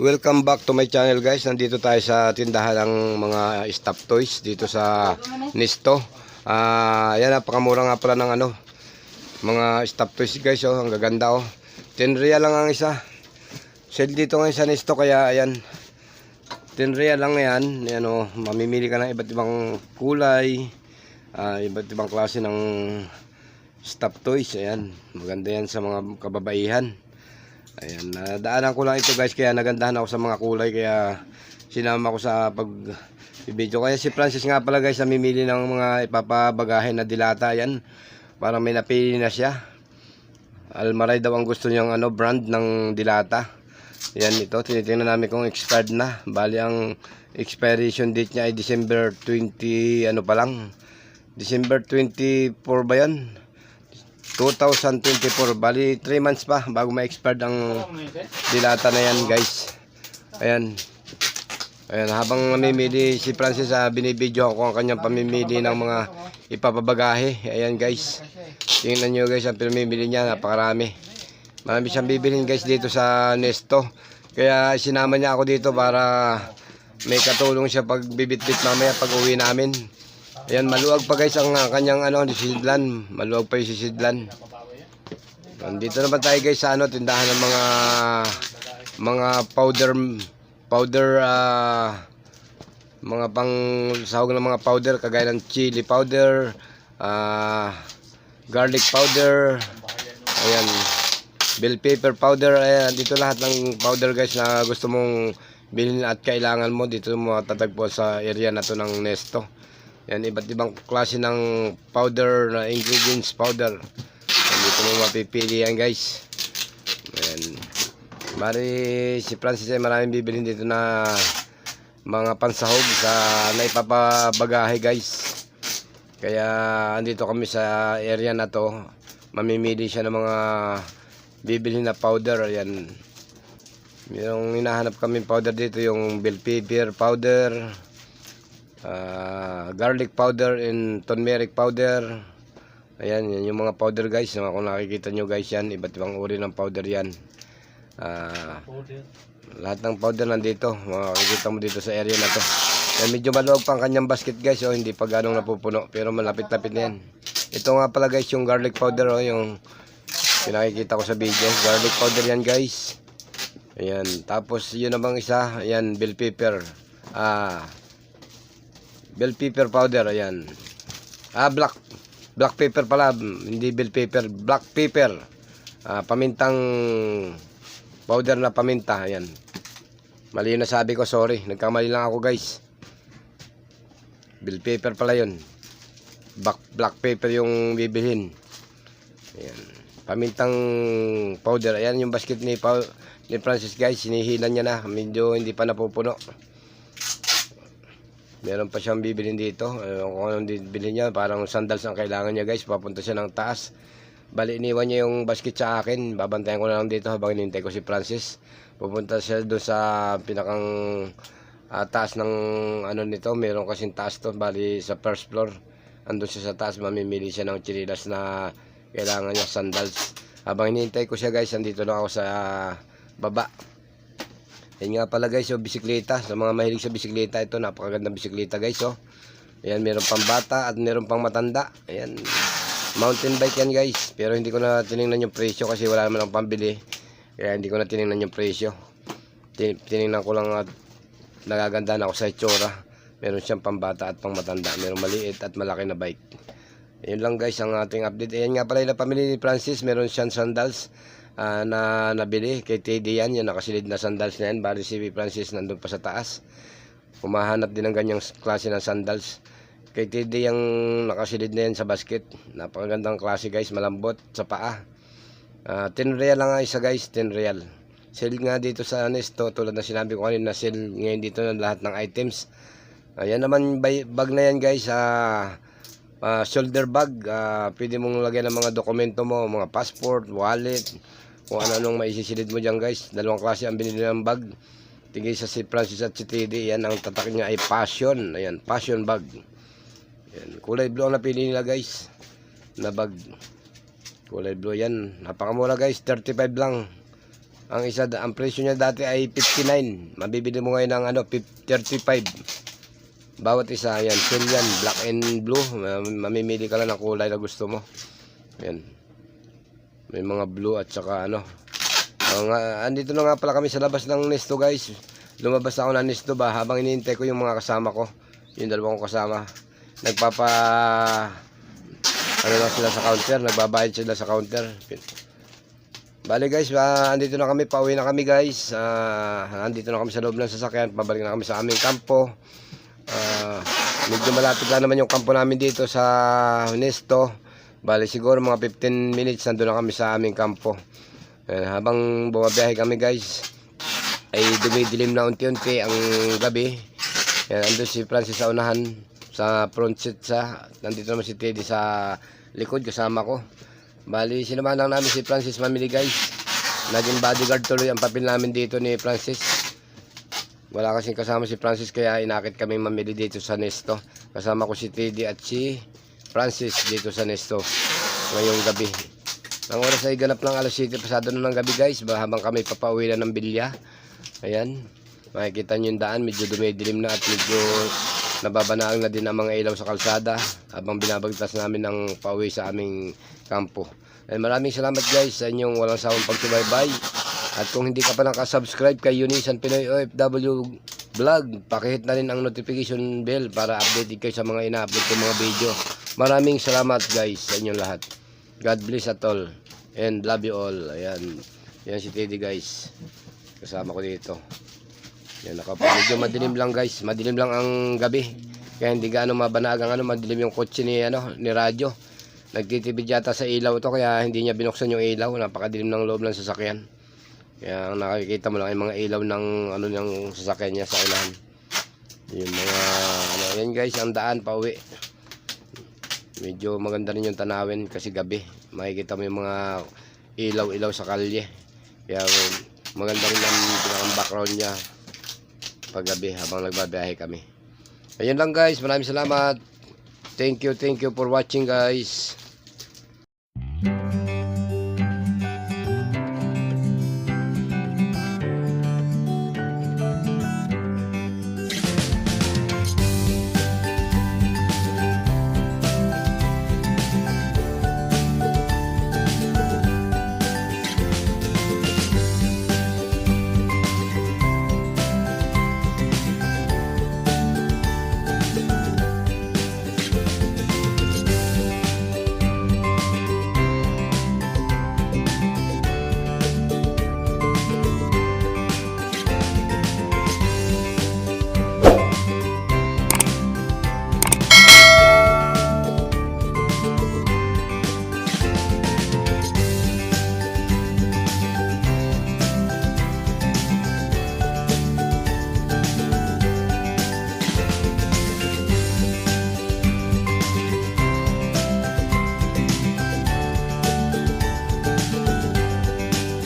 Welcome back to my channel guys. Nandito tayo sa tindahan ng mga stuffed toys dito sa Nisto. Ah, yan napakamura nga pala ng ano mga stuffed toys guys oh, ang gaganda oh. 10 real lang ang isa. Sale dito ngayon sa Nisto kaya ayan 10 real lang yan. Yan oh, mamimili ka ng iba't ibang kulay, ah, iba't ibang klase ng stuffed toys. Ayan, maganda yan sa mga kababaihan. Ayan, nadaanan ko lang ito guys kaya nagandahan ako sa mga kulay kaya sinama ko sa pag video. Kaya si Francis nga pala guys namimili ng mga ipapabagahin na dilata yan. Para may napili na siya. Almaray daw ang gusto niyang ano, brand ng dilata. Yan ito, tinitingnan namin kung expired na. Bali ang expiration date niya ay December 20 ano pa lang. December 24 ba yan? 2024 bali 3 months pa bago ma-expired ang dilata na yan guys. Ayan. Ayan habang namimili si Francis ah, binibidyo ko ang kanyang pamimili ng mga ipapabagahe. Ayan guys. Tingnan nyo guys ang pinamimili niya napakarami. Marami siyang bibilhin guys dito sa Nesto. Kaya sinama niya ako dito para may katulong siya pag bibitbit mamaya pag uwi namin Ayan, maluwag pa guys ang uh, kanyang ano, sisidlan. Maluwag pa yung sisidlan. Nandito naman tayo guys sa ano, tindahan ng mga mga powder powder ah, mga pang sahog ng mga powder kagaya ng chili powder, ah, garlic powder, ayan, bell pepper powder, ayan, dito lahat ng powder guys na gusto mong bilhin at kailangan mo dito mo matatagpo sa area na to ng Nesto. Yan, iba't ibang klase ng powder na ingredients powder. Yan, dito mo mapipili yan guys. Ayan. Mari si Francis ay maraming bibilhin dito na mga pansahog sa naipapabagahe guys. Kaya andito kami sa area na to. Mamimili siya ng mga bibilhin na powder. Ayan. Yung hinahanap kami powder dito yung bell pepper powder ah, garlic powder and turmeric powder. Ayan yan yung mga powder guys. Yung kung nakikita nyo guys yan iba't ibang uri ng powder yan. Ah, lahat ng powder nandito makikita mo dito sa area na to. Yan, medyo maluwag pa ang kanyang basket guys oh, hindi pa ganong napupuno pero malapit-lapit na yan. Ito nga pala guys yung garlic powder oh, yung pinakikita ko sa video. Garlic powder yan guys. Ayan tapos yun namang isa ayan bell pepper. Ah bell pepper powder ayan. Ah black black pepper pala hindi bell pepper black pepper ah, pamintang powder na paminta ayan. Mali yung nasabi ko sorry. Nagkamali lang ako guys. Bell pepper pala yun. Black, black pepper yung bibilhin. Ayan. Pamintang powder ayan yung basket ni, Paul, ni Francis guys. Sinihilan niya na. Medyo hindi pa napupuno Meron pa siyang bibilin dito. Ewan kung anong bibilin niya. Parang sandals ang kailangan niya guys. Papunta siya ng taas. Bali, iniwan niya yung basket sa akin. Babantayan ko na lang dito habang inintay ko si Francis. Pupunta siya doon sa pinakang ah, taas ng ano nito. Meron kasing taas to. Bali, sa first floor. Andun siya sa taas. Mamimili siya ng chinilas na kailangan niya sandals. Habang inintay ko siya guys, andito lang ako sa ah, baba. Yan nga pala guys, yung bisikleta. Sa mga mahilig sa bisikleta, ito napakagandang bisikleta guys, oh. Ayan, meron pang bata at meron pang matanda. Ayan, mountain bike yan guys. Pero hindi ko na tiningnan yung presyo kasi wala naman akong pambili. Kaya hindi ko na tiningnan yung presyo. Tin tiningnan ko lang at nagaganda na ako sa itsura. Meron siyang pambata at pang matanda. Meron maliit at malaki na bike. Yun lang guys ang ating update. Ayan nga pala yung pamili ni Francis. Meron siyang sandals ah, na nabili kay Teddy yan, yung nakasilid na sandals na yan. Bali si Francis nandun pa sa taas. Kumahanap din ng ganyang klase ng sandals. Kay Teddy yung nakasilid na yan sa basket. Napakagandang klase guys, malambot sa paa. Ah, 10 real lang ang isa guys, 10 real. Sale nga dito sa Nesto, tulad na sinabi ko kanina, sale ngayon dito ng lahat ng items. Ayan naman bay- bag na yan guys, ah, ah, shoulder bag, ah, pwede mong lagyan ng mga dokumento mo, mga passport, wallet, kung ano-anong maisisilid mo dyan guys. Dalawang klase ang binili ng bag. Tingin sa si Francis at si Teddy, yan ang tatak niya ay passion. Ayan, passion bag. Ayan, kulay blue ang napili nila guys. Na bag. Kulay blue yan. Napakamura guys, 35 lang. Ang isa, ang presyo niya dati ay 59. Mabibili mo ngayon ng ano, 50 35. Bawat isa, yan, sale yan, black and blue. Ma- Mamimili ka lang ng kulay na gusto mo. Yan. May mga blue at saka ano. Ah, andito na nga pala kami sa labas ng Nesto guys. Lumabas ako ng Nesto ba habang iniintay ko yung mga kasama ko. Yung dalawang kasama. Nagpapa ano lang sila sa counter, nagbabayad sila sa counter. Bali guys, ah, andito na kami, pauwi na kami guys. Ah, andito na kami sa loob ng sasakyan, pabalik na kami sa aming kampo. Ah, medyo malapit lang naman yung kampo namin dito sa Nesto. Bali siguro mga 15 minutes nandun na kami sa aming kampo. Eh, habang bumabiyahe kami guys, ay dumidilim na unti-unti ang gabi. Yan, andun si Francis sa unahan sa front seat sa nandito naman si Teddy sa likod kasama ko. Bali, sinamahan lang namin si Francis mamili guys. Naging bodyguard tuloy ang papel namin dito ni Francis. Wala kasing kasama si Francis kaya inakit kami mamili dito sa Nesto. Kasama ko si Teddy at si Francis dito sa Nesto ngayong gabi. Ang oras ay ganap ng alas 7 pasado na ng gabi guys ba- habang kami papauwi na ng bilya. Ayan. Makikita nyo yung daan medyo dumidilim na at medyo nababanaang na din ang mga ilaw sa kalsada habang binabagtas namin ng pauwi sa aming kampo. And maraming salamat guys sa inyong walang sawang pagsubaybay. At kung hindi ka pa nakasubscribe kay Unisan Pinoy OFW Vlog, pakihit na rin ang notification bell para updated kayo sa mga ina-upload ko mga video. Maraming salamat guys sa inyong lahat. God bless at all. And love you all. Ayan. Yan si Teddy guys. Kasama ko dito. Yan nakapa. Medyo madilim lang guys. Madilim lang ang gabi. Kaya hindi gaano mabanag ang ano, madilim yung kotse ni ano, ni radyo. Nagtitipid yata sa ilaw to kaya hindi niya binuksan yung ilaw. Napakadilim ng loob ng sasakyan. Kaya ang nakikita mo lang ay mga ilaw ng ano ng sasakyan niya sa unahan. Yung mga ano, yan guys, ang daan pa uwi. Medyo maganda rin yung tanawin kasi gabi. Makikita mo yung mga ilaw-ilaw sa kalye. Kaya maganda rin ang pinakang background niya paggabi habang nagbabiyahe kami. Ayun lang guys, maraming salamat. Thank you, thank you for watching guys.